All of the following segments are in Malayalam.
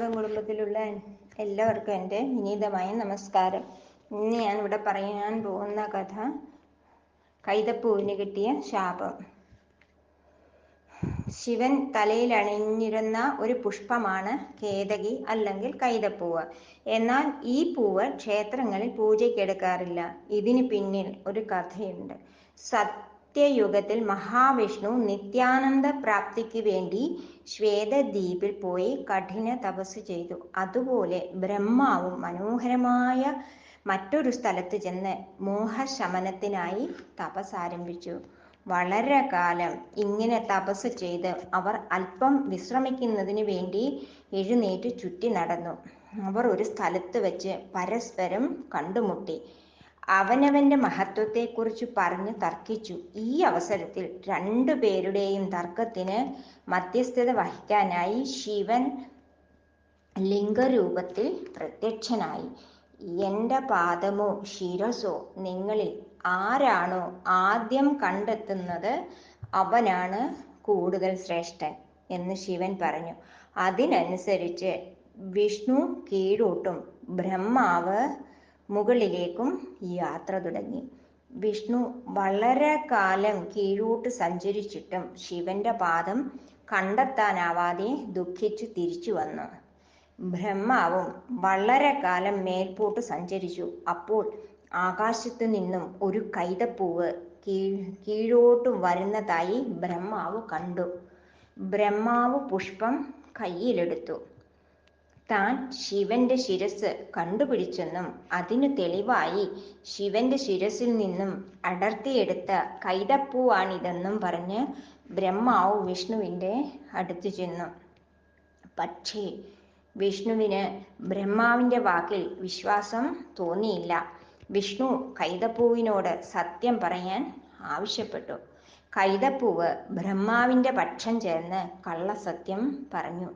ലോകത്തിലുള്ള എല്ലാവർക്കും എന്റെ വിനീതമായ നമസ്കാരം. ഇന്ന് ഞാൻ ഇവിടെ പറയാൻ പോകുന്ന കഥ കൈതപ്പൂവിന് കിട്ടിയ ശാപം. ശിവൻ തലയിൽ അണിഞ്ഞിരുന്ന ഒരു പുഷ്പമാണ് കേതകി അല്ലെങ്കിൽ കൈതപ്പൂവ്. എന്നാൽ ഈ പൂവ് ക്ഷേത്രങ്ങളിൽ പൂജയ്ക്കെടുക്കാറില്ല ഇതിന് പിന്നിൽ ഒരു കഥയുണ്ട്. സത്യയുഗത്തിൽ മഹാവിഷ്ണു നിത്യാനന്ദ പ്രാപ്തിക്ക് വേണ്ടി ശ്വേതദ്വീപിൽ പോയി കഠിന തപസ് ചെയ്തു. അതുപോലെ ബ്രഹ്മാവും മനോഹരമായ മറ്റൊരു സ്ഥലത്ത് ചെന്ന് മോഹശമനത്തിനായി തപസ് ആരംഭിച്ചു. വളരെ കാലം ഇങ്ങനെ തപസ് ചെയ്ത് അവർ അല്പം വിശ്രമിക്കുന്നതിന് വേണ്ടി എഴുന്നേറ്റ് ചുറ്റി നടന്നു. അവർ ഒരു സ്ഥലത്ത് വെച്ച് പരസ്പരം കണ്ടുമുട്ടി. അവനവന്റെ മഹത്വത്തെക്കുറിച്ച് പറഞ്ഞു തർക്കിച്ചു. ഈ അവസരത്തിൽ രണ്ടു പേരുടെയും തർക്കത്തിന് മധ്യസ്ഥത വഹിക്കാനായി ശിവൻ ലിംഗരൂപത്തിൽ പ്രത്യക്ഷനായി. എന്റെ പാദമോ ശിരസോ നിങ്ങളിൽ ആരാണോ ആദ്യം കണ്ടെത്തുന്നത് അവനാണ് കൂടുതൽ ശ്രേഷ്ഠൻ എന്ന് ശിവൻ പറഞ്ഞു. അതിനനുസരിച്ച് വിഷ്ണു കീഴോട്ടും ബ്രഹ്മാവ് മുകളിലേക്കും യാത്ര തുടങ്ങി. വിഷ്ണു വളരെ കാലം കീഴോട്ട് സഞ്ചരിച്ചിട്ടും ശിവന്റെ പാദം കണ്ടെത്താനാവാതെ ദുഃഖിച്ചു തിരിച്ചു വന്നു. ബ്രഹ്മാവും വളരെ കാലം മേൽപോട്ട് സഞ്ചരിച്ചു. അപ്പോൾ ആകാശത്തു നിന്നും ഒരു കൈതപ്പൂവ് കീഴോട്ട് വരുന്നതായി ബ്രഹ്മാവ് കണ്ടു. ബ്രഹ്മാവ് പുഷ്പം കയ്യിലെടുത്തു. താൻ ശിവന്റെ ശിരസ് കണ്ടുപിടിച്ചെന്നും അതിനു തെളിവായി ശിവന്റെ ശിരസിൽ നിന്നും അടർത്തിയെടുത്ത കൈതപ്പൂവാണിതെന്നും പറഞ്ഞ് ബ്രഹ്മാവ് വിഷ്ണുവിന്റെ അടുത്തു ചെന്നു. പക്ഷേ വിഷ്ണുവിന് ബ്രഹ്മാവിന്റെ വാക്കിൽ വിശ്വാസം തോന്നിയില്ല. വിഷ്ണു കൈതപ്പൂവിനോട് സത്യം പറയാൻ ആവശ്യപ്പെട്ടു. കൈതപ്പൂവ് ബ്രഹ്മാവിന്റെ പക്ഷം ചേർന്ന് കള്ളസത്യം പറഞ്ഞു.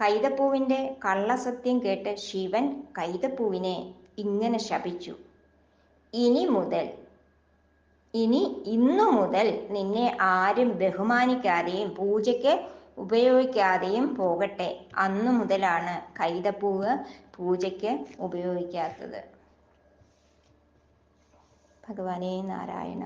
കൈതപ്പൂവിന്റെ കള്ളസത്യം കേട്ട് ശിവൻ കൈതപ്പൂവിനെ ഇങ്ങനെ ശപിച്ചു. ഇനി മുതൽ ഇനി ഇന്നു മുതൽ നിന്നെ ആരും ബഹുമാനിക്കാതെയും പൂജയ്ക്ക് ഉപയോഗിക്കാതെയും പോകട്ടെ. അന്നു മുതലാണ് കൈതപ്പൂവ് പൂജയ്ക്ക് ഉപയോഗിക്കാത്തത്. ഭഗവാനേ നാരായണ.